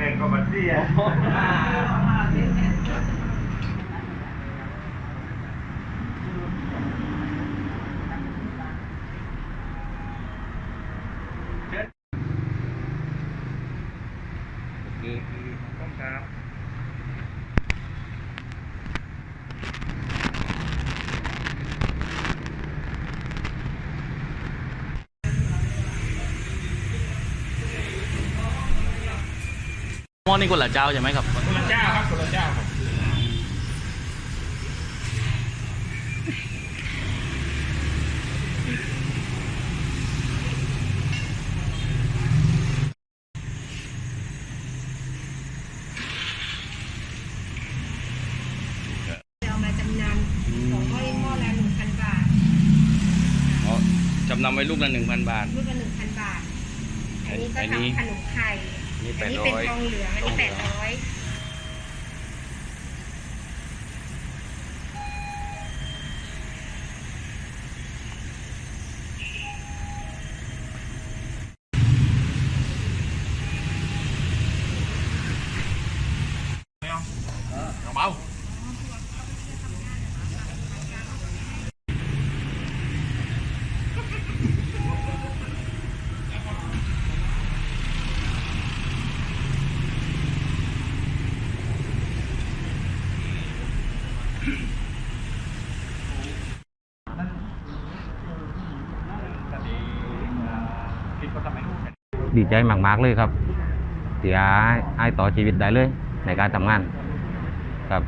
เองก็มาเสีย หม้อนี่คนละเจ้าใช่ไหมครับ คนละเจ้าครับคนละเจ้าครับเอามาจำนำของพ่อหม้อละหนึ่งพันบาทอ๋อจำนำไว้ลูกละหนึ่งพันบาท ลูกละหนึ่งพันบาท อันนี้ก็อันนี้ ทำขนมไข่ นี่อันนี้เป็นทองเหลืองอันนี้แปดร้อย เบา ดีใจมาก ๆ เลยครับที่ให้ให้ต่อชีวิตได้เลย ในการทำงาน ครับ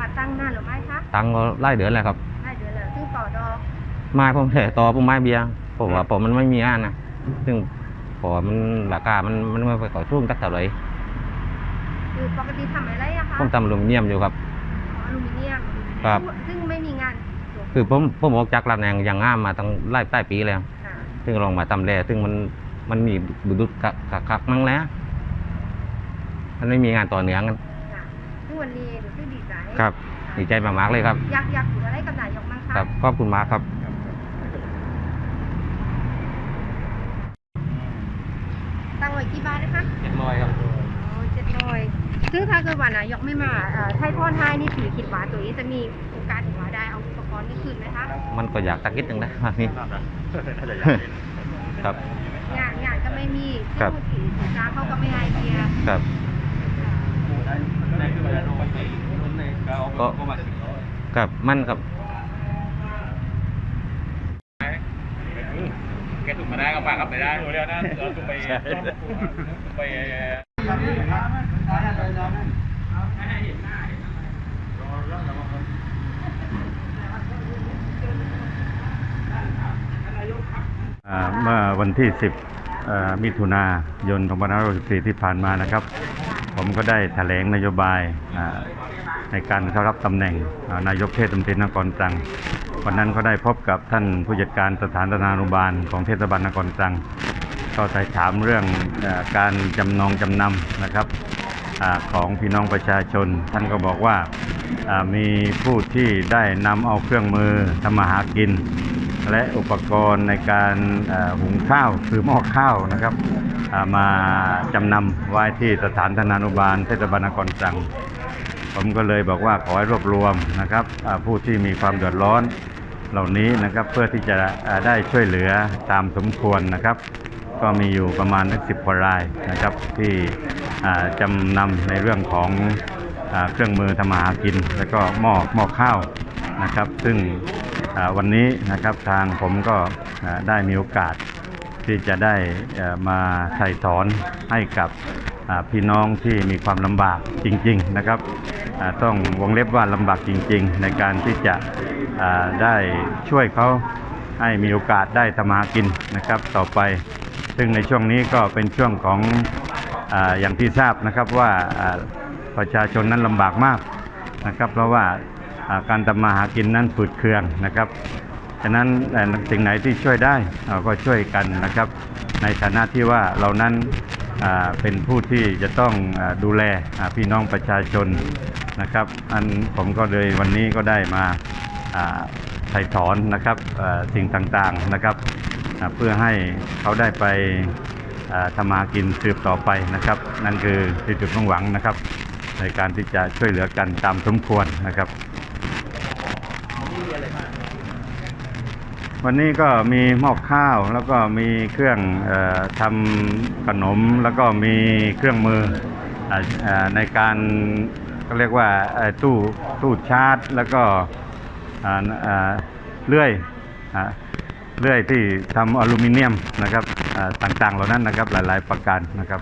มาตั้งหน้าหรือไม่คะตังค์ก็ไล่เดือนแล้วครับได้เดือนละซึ่งต่อดอกไม้ผมแต่ต่อผมไม้เบียร์ผมว่าผมมันไม่มีงานนะซึ่งพอมันราคามันมันไม่ไปต่อช่วงตักเท่าไหร่คือปกติทำอะไรอะคะผมทำอลูมิเนียมอยู่ครับอ๋ออ ลูมิเนียมครับ ซึ่งไม่มีงานคือผมผมออกจากร้านแหนงอย่างงามมาตั้งไล่ใต้ปีแล้ว ค่ะซึ่งลองมาทำแร่ซึ่งมันมันมีบุดุษกักกักกักมั้งแล้วมันไม่มีงานต่อเนื่องกันค่ะซึ่งวันนี้รู้สึกดีใจครับดีใจมากๆเลยครับ อยากอยากถืออะไรกับนายกมั้งคะครับขอบคุณมากครับ ตั้งไว้กี่บาทนะคะ เจ็ดร้อยครับ อ๋อเจ็ดร้อย ซึ่งถ้าเกิดว่านายกไม่มาเอ่อไทยทอดให้นี่ถือคิดว่าตัวนี้จะมีโอกาสถึงว่าได้เอาอุปกรณ์นี้คืนไหมคะมันก็อยากตะกิดหนึ่งนะวันนี้น่าจะอยากเห็นครับงานงานก็ไม่มีครัซึ่บงถือถือกลางเขาก็ไม่ไอเดียครับได้คือมาโดนไปรุ่นในก็เอาก็ก็มาครับมันครับแกถูกมาได้ก็ปากกลับไปได้ดูแล้วนะเราต้องไปไป อ่าเมื่อวันที่ 10 มิถุนายน2564 ที่ผ่านมานะครับ ผมก็ได้แถลงนโยบายในการเข้ารับตำแหน่งนายกเทศมนตรีนครตรัง วันนั้นก็ได้พบกับท่านผู้จัดการสถานธนานุบาลของเทศบาลนครตรัง ก็ได้ถามเรื่องอการจำนองจำนำนะครับอของพี่น้องประชาชน ท่านก็บอกว่ามีผู้ที่ได้นำเอาเครื่องมือทำมาหากิน และอุปกรณ์ในการหุงข้าวคือหม้อข้าวนะครับมาจำนำไว้ที่สถานธนานุบาลเทศบาลนครตรัง ผมก็เลยบอกว่าขอให้รวบรวมนะครับผู้ที่มีความเดือดร้อนเหล่านี้นะครับเพื่อที่จะได้ช่วยเหลือตามสมควรนะครับ ก็มีอยู่ประมาณสักสิบกว่ารายนะครับ ที่จำนำในเรื่องของอเครื่องมือทำมาหากิน แล้วก็หม้อหม้อข้าวนะครับ ซึ่ง วันนี้นะครับทางผมก็ได้มีโอกาสที่จะได้มาไถ่ถอนให้กับพี่น้องที่มีความลำบากจริง ๆนะครับต้องวงเล็บว่าลำบากจริง ๆ ในการที่จะได้ช่วยเขาให้มีโอกาสได้ทำมาหากินนะครับต่อไป ซึ่งในช่วงนี้ก็เป็นช่วงของออย่างที่ทราบนะครับว่าประชาชนนั้นลำบากมากนะครับ เพราะว่า การทำมาหากินนั้นฝืดเคืองนะครับฉะนั้นเอ่สิ่งไหนที่ช่วยได้เราก็ช่วยกันนะครับ ในฐานะที่ว่าเรานั้นเป็นผู้ที่จะต้องดูแลพี่น้องประชาชนนะครับ อันผมก็เลยวันนี้ก็ได้มาอ่าไถ่ถอนนะครับสิ่งต่างๆนะครับ เพื่อให้เขาได้ไปทำมาหากินสืบต่อไปนะครับ นั่นคือที่จุดมุ่งหวังนะครับ ในการที่จะช่วยเหลือกันตามสมควรนะครับ วันนี้ก็มีหม้อข้าวแล้วก็มีเครื่องออทำขนมแล้วก็มีเครื่องมืออในการก็เรียกว่าตู้ตู้ชาร์จ แล้วก็เลื่อยอเลื่อยที่ทำอลูมิเนียมนะครับต่างๆเหล่านั้นนะครับหลายๆประการนะครับ